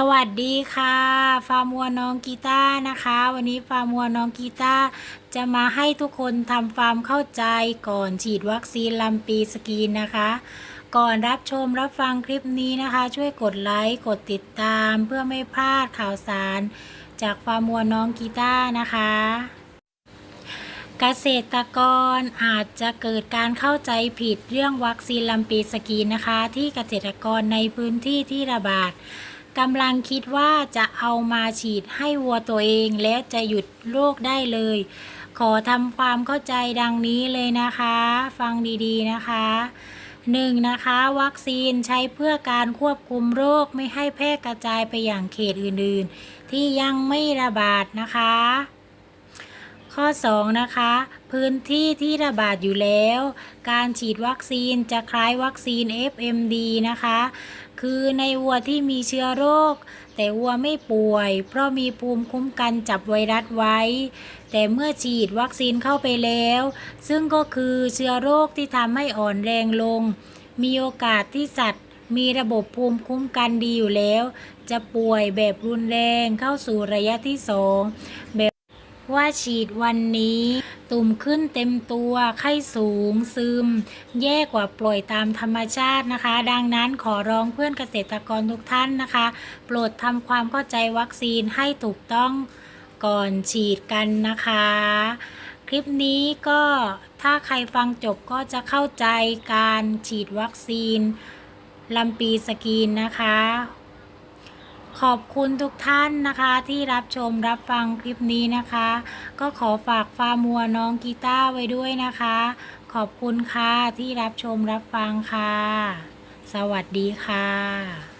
สวัสดีค่ะ ฟาร์มัวน้องกีตาร์นะคะ วันนี้ฟาร์มัวน้องกีตาร์จะมาให้ทุกคนทำฟาร์มเข้าใจก่อนฉีดวัคซีนลำปีสกีนนะคะ ก่อนรับชมรับฟังคลิปนี้นะคะ ช่วยกดไลค์กดติดตามเพื่อไม่พลาดข่าวสาร จากฟาร์มัวน้องกีตาร์นะคะเกษตรกรอาจจะเกิดการเข้าใจผิดเรื่องวัคซีนลำปีสกีนนะคะ ที่เกษตรกรในพื้นที่ที่ระบาด กำลังคิดว่าจะเอามาฉีดให้วัวตัวเองแล้วจะหยุดโรคได้เลย ขอทำความเข้าใจดังนี้เลยนะคะ ฟังดีๆนะคะ 1. นะคะ วัคซีนใช้เพื่อการควบคุมโรคไม่ให้แพร่กระจายไปอย่างเขตอื่นๆ ที่ยังไม่ระบาดนะคะ ข้อ 2 นะคะ พื้นที่ที่ระบาดอยู่แล้ว การฉีดวัคซีนจะคล้ายวัคซีน FMD นะคะ คือในวัวที่มีเชื้อโรค แต่วัวไม่ป่วย เพราะมีภูมิคุ้มกันจับไวรัสไว้ แต่เมื่อฉีดวัคซีนเข้าไปแล้ว ซึ่งก็คือเชื้อโรคที่ทำให้อ่อนแรงลง มีโอกาสที่สัตว์มีระบบภูมิคุ้มกันดีอยู่แล้ว จะป่วยแบบรุนแรงเข้าสู่ระยะที่สองแบบ ว่าฉีดวันนี้ ตุ่มขึ้นเต็มตัวไข้สูง ซึม แย่กว่าปล่อยตามธรรมชาตินะคะ ดังนั้นขอร้องเพื่อนเกษตรกรทุกท่านนะคะ โปรดทำความเข้าใจวัคซีนให้ถูกต้องก่อนฉีดกันนะคะ คลิปนี้ก็ถ้าใครฟังจบก็จะเข้าใจการฉีดวัคซีนลำปีสกีนนะคะ ขอบคุณทุกท่านนะคะที่รับชมรับฟังคลิปนี้นะคะ ก็ขอฝากฟาร์มัวน้องกีตาร์ไว้ด้วยนะคะ ขอบคุณค่ะที่รับชมรับฟังค่ะ สวัสดีค่ะ